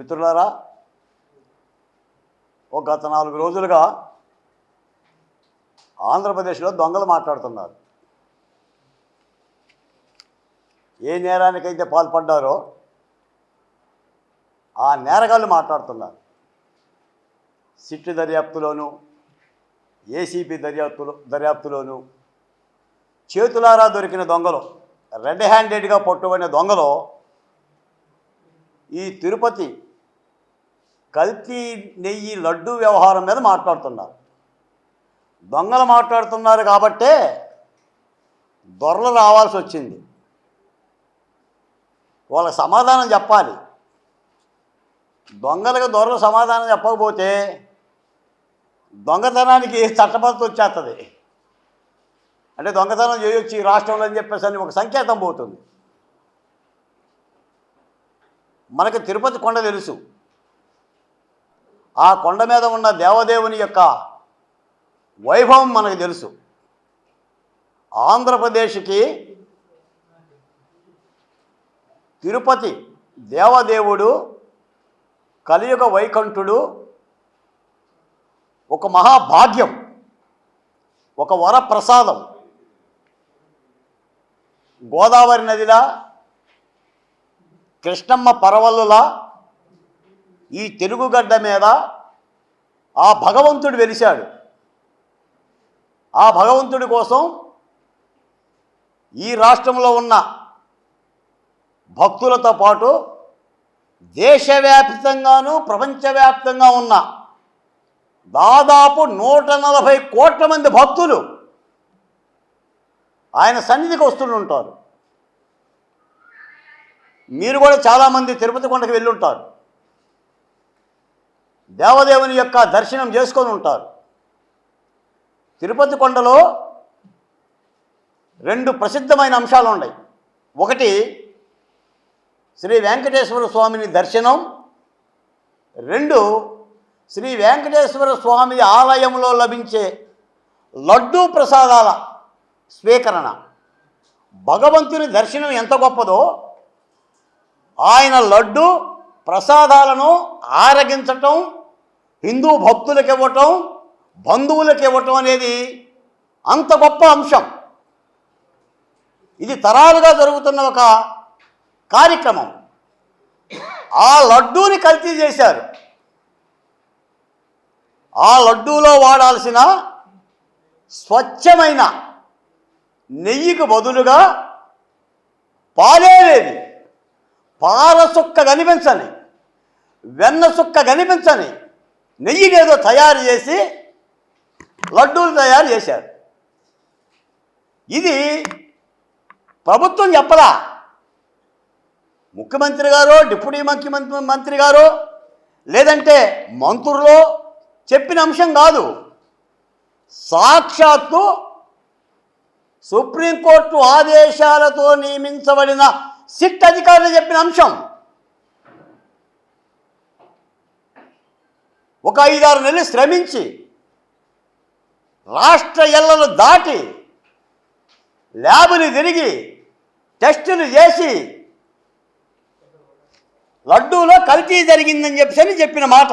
మిత్రులారా ఒక గత నాలుగు రోజులుగా ఆంధ్రప్రదేశ్లో దొంగలు మాట్లాడుతున్నారు. ఏ నేరానికైతే పాల్పడ్డారో ఆ నేరగాళ్ళు మాట్లాడుతున్నారు. సిట్టు దర్యాప్తులోను ఏసీపీ దర్యాప్తులో దర్యాప్తులోను చేతులారా దొరికిన దొంగలు రెడ్ హ్యాండెడ్గా పట్టుబడిన దొంగలు ఈ తిరుపతి కల్తీ నెయ్యి లడ్డు వ్యవహారం మీద మాట్లాడుతున్నారు. దొంగలు మాట్లాడుతున్నారు కాబట్టే దొరలు రావాల్సి వచ్చింది. వాళ్ళకి సమాధానం చెప్పాలి. దొంగలకు దొరలు సమాధానం చెప్పకపోతే దొంగతనానికి చట్టబద్ధత వచ్చేస్తుంది. అంటే దొంగతనం చేయొచ్చు ఈ రాష్ట్రంలో అని చెప్పేసి అని ఒక సంకేతం పోతుంది. మనకు తిరుపతి కొండ తెలుసు. ఆ కొండ మీద ఉన్న దేవదేవుని యొక్క వైభవం మనకు తెలుసు. ఆంధ్రప్రదేశ్కి తిరుపతి దేవదేవుడు కలియుగ వైకుంఠుడు ఒక మహాభాగ్యం ఒక వరప్రసాదం. గోదావరి నదిలా కృష్ణమ్మ పరవళ్ళులా ఈ తెలుగుగడ్డ మీద ఆ భగవంతుడు వెలిశాడు. ఆ భగవంతుడి కోసం ఈ రాష్ట్రంలో ఉన్న భక్తులతో పాటు దేశవ్యాప్తంగాను ప్రపంచవ్యాప్తంగా ఉన్న దాదాపు నూట నలభై కోట్ల మంది భక్తులు ఆయన సన్నిధికి వస్తుంటారు మీరు కూడా చాలామంది తిరుపతి కొండకు వెళ్ళి ఉంటారు. దేవదేవుని యొక్క దర్శనం చేసుకొని ఉంటారు. తిరుపతి కొండలో రెండు ప్రసిద్ధమైన అంశాలు ఉన్నాయి. ఒకటి శ్రీ వెంకటేశ్వర స్వామిని దర్శనం. రెండు శ్రీ వెంకటేశ్వర స్వామి ఆలయంలో లభించే లడ్డూ ప్రసాదాల స్వీకరణ. భగవంతుని దర్శనం ఎంత గొప్పదో ఆయన లడ్డు ప్రసాదాలను ఆరగించటం హిందూ భక్తులకు ఇవ్వటం బంధువులకు ఇవ్వటం అనేది అంత గొప్ప అంశం. ఇది తరాలుగా జరుగుతున్న ఒక కార్యక్రమం. ఆ లడ్డూని కల్తీ చేశారు. ఆ లడ్డూలో వాడాల్సిన స్వచ్ఛమైన నెయ్యికి బదులుగా పాలే లేదు. పాల సుక్క కనిపించని వెన్న సుక్క కనిపించని నెయ్యిని ఏదో తయారు చేసి లడ్డూలు తయారు చేశారు. ఇది ప్రభుత్వం చెప్పదా ముఖ్యమంత్రి గారు డిప్యూటీ ముఖ్యమంత్రి మంత్రి గారు లేదంటే మంత్రులు చెప్పిన అంశం కాదు. సాక్షాత్తు సుప్రీంకోర్టు ఆదేశాలతో నియమించబడిన సిట్ అధికారులు చెప్పిన అంశం. ఒక ఐదారు నెలలు శ్రమించి రాష్ట్ర ఎల్లలు దాటి ల్యాబ్ని తిరిగి టెస్టులు చేసి లడ్డూలో కల్తీ జరిగిందని చెప్పి చెప్పిన మాట.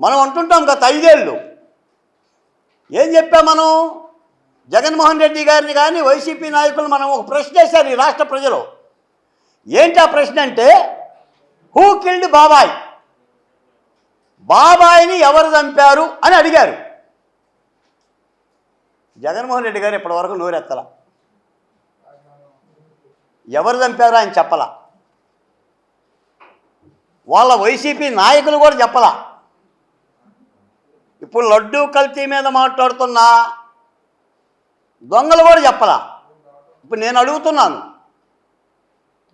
మనం అంటుంటాం గత ఐదేళ్ళు. ఏం చెప్పాం మనం? జగన్మోహన్ రెడ్డి గారిని కానీ వైసీపీ నాయకులు మనం ఒక ప్రశ్న వేశారు ఈ రాష్ట్ర ప్రజలు. ఏంటి ఆ ప్రశ్న అంటే హూ కిల్డ్ బాబాయ్? బాబాయిని ఎవరు చంపారు అని అడిగారు. జగన్మోహన్ రెడ్డి గారు ఇప్పటివరకు నోరెత్తల. ఎవరు చంపారు ఆయన చెప్పలా. వాళ్ళ వైసీపీ నాయకులు కూడా చెప్పలా. ఇప్పుడు లడ్డూ కల్తీ మీద మాట్లాడుతున్నా దొంగలు కూడా చెప్పలా. ఇప్పుడు నేను అడుగుతున్నాను.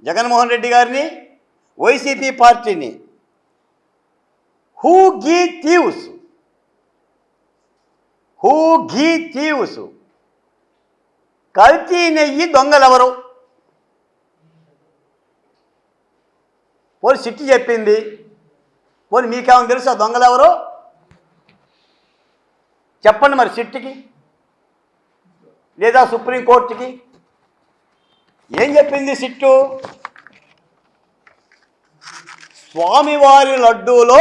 జగన్మోహన్ రెడ్డి గారిని వైసీపీ పార్టీని who ghee thieves who ghee thieves కల్తీ నెయ్యి దొంగలెవరు? పోనీ సిట్టి చెప్పింది. పోనీ మీకేమైనా తెలుసా దొంగలెవరు? చెప్పండి మరి సిట్టికి. లేదా సుప్రీంకోర్టుకి ఏం చెప్పింది సిట్టు? స్వామివారి లడ్డూలో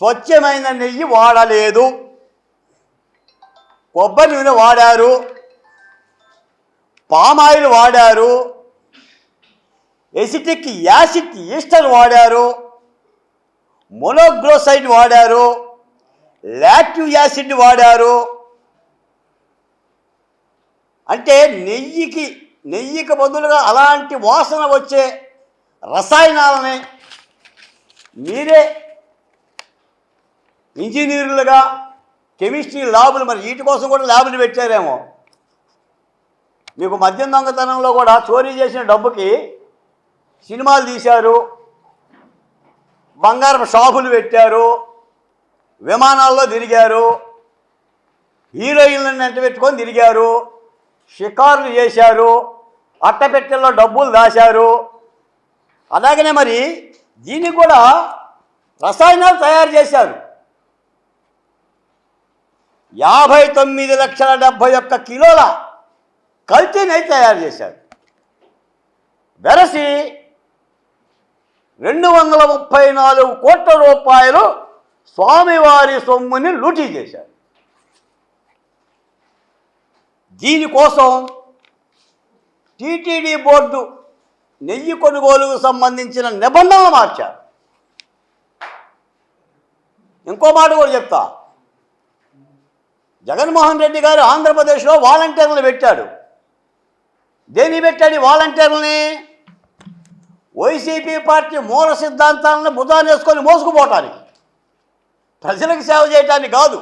స్వచ్ఛమైన నెయ్యి వాడలేదు. కొబ్బరి నూనె వాడారు. పామాయిల్ వాడారు. ఎసిటిక్ యాసిడ్ ఈస్టర్ వాడారు. మొనోగ్లోసైడ్ వాడారు. లాక్టివ్ యాసిడ్ వాడారు. అంటే నెయ్యికి నెయ్యికి బదులుగా అలాంటి వాసన వచ్చే రసాయనాలని మీరే ఇంజనీర్లుగా కెమిస్ట్రీ ల్యాబులు మరి వీటి కోసం కూడా ల్యాబులు పెట్టారేమో. మీకు మద్యం దొంగతనంలో కూడా చోరీ చేసిన డబ్బుకి సినిమాలు తీశారు బంగారం షాపులు పెట్టారు విమానాల్లో తిరిగారు హీరోయిన్లను వెంట పెట్టుకొని తిరిగారు షికారులు చేశారు అట్టపెట్టెల్లో డబ్బులు దాశారు. అలాగనే మరి దీన్ని కూడా రసాయనాలు తయారు చేశారు. యాభై తొమ్మిది లక్షల డెబ్భై ఒక్క కిలోల కల్తీని తయారు చేశారు. వెరసి రెండు వందల ముప్పై నాలుగు కోట్ల రూపాయలు స్వామివారి సొమ్ముని లూటీ చేశారు. దీనికోసం టీటీడీ బోర్డు నెయ్యి కొనుగోలుకు సంబంధించిన నిబంధనలు మార్చారు. ఇంకో మాట కూడా చెప్తా. జగన్మోహన్ రెడ్డి గారు ఆంధ్రప్రదేశ్లో వాలంటీర్లు పెట్టాడు. దేని పెట్టాడు వాలంటీర్లని? వైసీపీ పార్టీ మూల సిద్ధాంతాలను బుధాన్ని వేసుకొని మోసుకుపోవటానికి. ప్రజలకు సేవ చేయటానికి కాదు.